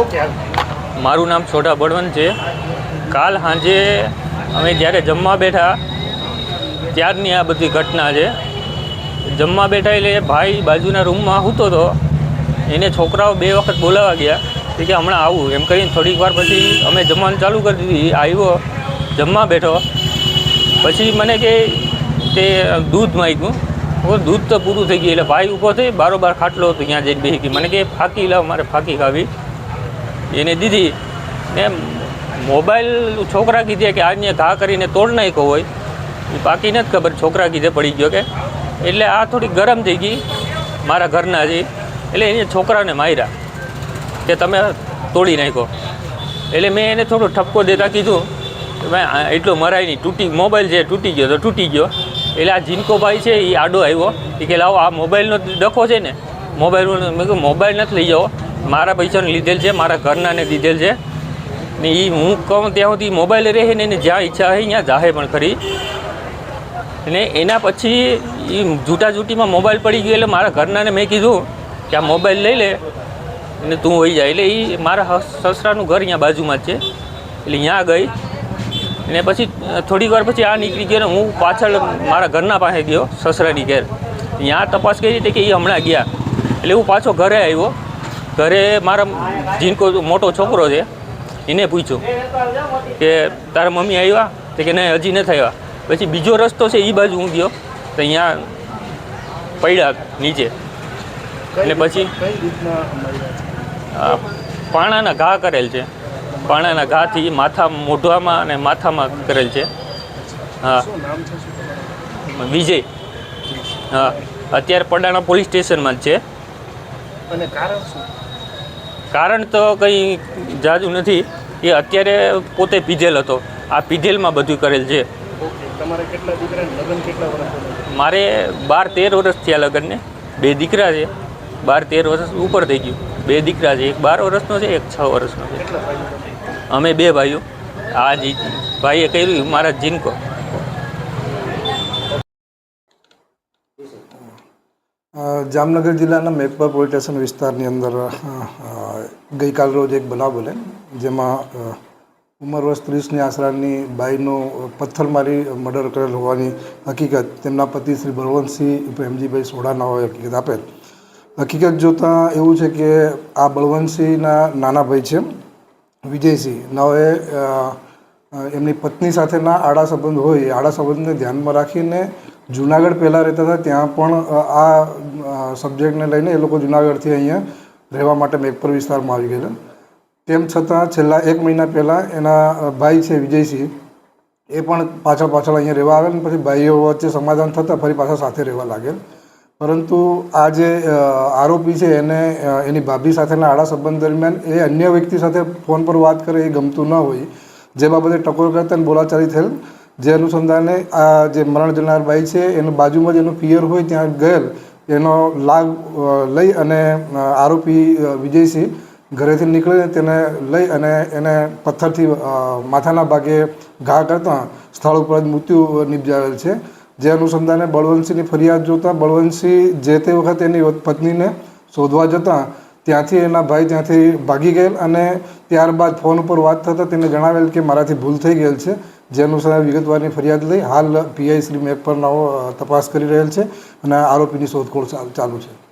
Okay મારું નામ છોટા બળવંત છે. કાલ સાંજે અમે જ્યારે જમવા બેઠા ત્યારની આ બધી ઘટના છે. જમવા બેઠા એટલે ભાઈ બાજુના રૂમમાં સૂતો હતો એને છોકરાઓ બે વખત બોલાવા ગયા તે કે હમણાં આવું. એમ કરીને થોડીક વાર પછી અમે જમવાનું ચાલુ કરી દીધી આવ્યો જમવા બેઠો. પછી મને કે તે દૂધ માગ્યું. હું દૂધ તો પૂરું થઈ ગયું એટલે ભાઈ ઊભો થઈ, બારોબાર ખાટલો હતો, ત્યાં જઈને બેસી મને કે, ફાકી લાવ, મારે ફાકી ખાવી. એને દીધી. ને મોબાઈલ છોકરા કીધે કે આજને ઘા કરીને તોડ નાખ્યો હોય. એ પાકી નથી ખબર, છોકરા કીધે પડી ગયો કે. એટલે આ થોડી ગરમ થઈ ગઈ મારા ઘરના જે એટલે એને છોકરાને માર્યા કે, તમે તોડી નાખ્યો. એટલે મેં એને થોડો ઠપકો દેતા કીધું કે ભાઈ એટલો મરાય નહીં તૂટી, મોબાઈલ છે તૂટી ગયો તો તૂટી ગયો. એટલે આ જીનકોભાઈ છે એ આડો આવ્યો. એ કે લાવો, આ મોબાઈલનો ડખો છે ને મોબાઈલનો મેં કહ્યું મોબાઈલ નથી લઈ જાઓ મારા પૈસાને લીધેલ છે, મારા ઘરનાને દીધેલ છે. ને એ હું કહું ત્યાં સુધી મોબાઈલ રહે ને એને જ્યાં ઈચ્છા હોય ત્યાં જાહે પણ ખરી. ને એના પછી એ જૂટા જૂટીમાં મોબાઈલ પડી ગયો એટલે મારા ઘરનાને મેં કીધું કે આ મોબાઈલ લઈ લે ને તું હોઈ જાય એટલે એ મારા સસરાનું ઘર અહીંયા બાજુમાં જ છે. એટલે ત્યાં ગઈ. ને પછી થોડીક વાર પછી આ નીકળી ગયો ને હું પાછળ મારા ઘરના પાસે ગયો સસરાની ઘેર. ત્યાં તપાસ કરી હતી કે એ હમણાં ગયા. એટલે હું પાછો ઘરે આવ્યો. ઘરે મારા જીનકો મોટો છોકરો છે એને પૂછ્યું કે તારા મમ્મી આવ્યા? તો કે નહીં હજી નથી આવ્યા. પછી બીજો રસ્તો છે એ બાજુ હું ગયો. તો અહીંયા પડ્યા નીચે. એટલે પછી પાણાના ઘા કરેલ છે. પાણાના ઘાથી માથા મોઢવામાં અને માથામાં કરેલ છે. હા? વિજય. હા. અત્યારે પડાણા પોલીસ સ્ટેશનમાં જ છે. અને કારણ શું? કારણ તો કંઈ જાજુ નથી. એ અત્યારે પોતે પીધેલ હતો. આ પીધેલમાં બધું કરેલ છે. મારે બાર તેર વર્ષ થયા લગ્નને. બે દીકરા છે. બાર, તેર વર્ષ ઉપર થઈ ગયું. બે દીકરા છે, એક બાર વર્ષનો છે, એક છ વર્ષનો છે? અમે બે ભાઈઓ. આ ભાઈએ કર્યું મારા જીનકો. જામનગર જિલ્લાના મેઘપર પોલીસ સ્ટેશન વિસ્તારની અંદર ગઈકાલ રોજ એક બનાવ બને જેમાં ઉંમર વર્ષ ત્રીસની આસરાની બાઈનું પથ્થર મારી મર્ડર કરેલ હોવાની હકીકત તેમના પતિ શ્રી બળવંતસિંહ પ્રેમજીભાઈ સોડાના હોય હકીકત આપેલ. હકીકત જોતાં એવું છે કે આ બળવંતસિંહના નાના ભાઈ છે, વિજયસિંહ. નવે એમની પત્ની સાથેના આડા સંબંધ હોય આડા સંબંધને ધ્યાનમાં રાખીને જુનાગઢ પહેલાં રહેતા હતા, ત્યાં પણ આ સબ્જેક્ટને લઈને એ લોકો જુનાગઢથી અહીંયા રહેવા માટે મેઘપર વિસ્તારમાં આવી ગયેલા. તેમ છતાં છેલ્લા એક મહિના પહેલાં એના ભાઈ છે, વિજયસિંહ, એ પણ પાછળ પાછળ અહીંયા રહેવા આવે ને પછી ભાઈઓ વચ્ચે સમાધાન થતાં ફરી પાછા સાથે રહેવા લાગેલ પરંતુ આ જે આરોપી છે એને એની ભાભી સાથેના આડા સંબંધ દરમિયાન એ અન્ય વ્યક્તિ સાથે ફોન પર વાત કરે એ ગમતું ન હોય. જે બાબતે ટકોર કરતા અને બોલાચાલી થયેલ. જે અનુસંધાને આ જે મરણ જનાર બાઈ છે, એની બાજુમાં જ એનું પિયર હોય ત્યાં ગયેલ. એનો લાભ લઈ અને આરોપી વિજયસિંહ ઘરેથી નીકળીને તેને લઈ અને એને પથ્થરથી માથાના ભાગે ઘા કરતાં સ્થળ ઉપર જ મૃત્યુ નિપજાવેલ છે. જે અનુસંધાને બળવંતસિંહની ફરિયાદ જોતાં બળવંતસિંહ જે તે વખત એની પત્નીને શોધવા જતાં ત્યાંથી એના ભાઈ ત્યાંથી ભાગી ગયેલ અને ત્યારબાદ ફોન ઉપર વાત થતાં તેને જણાવેલ કે મારાથી ભૂલ થઈ ગયેલ છે. જે અનુસાર વિગતવારની ફરિયાદ લઈ હાલ પીઆઈ શ્રી મેઘપરનાઓ અ, તપાસ કરી રહેલ છે અને આરોપીની શોધખોળ ચાલુ છે.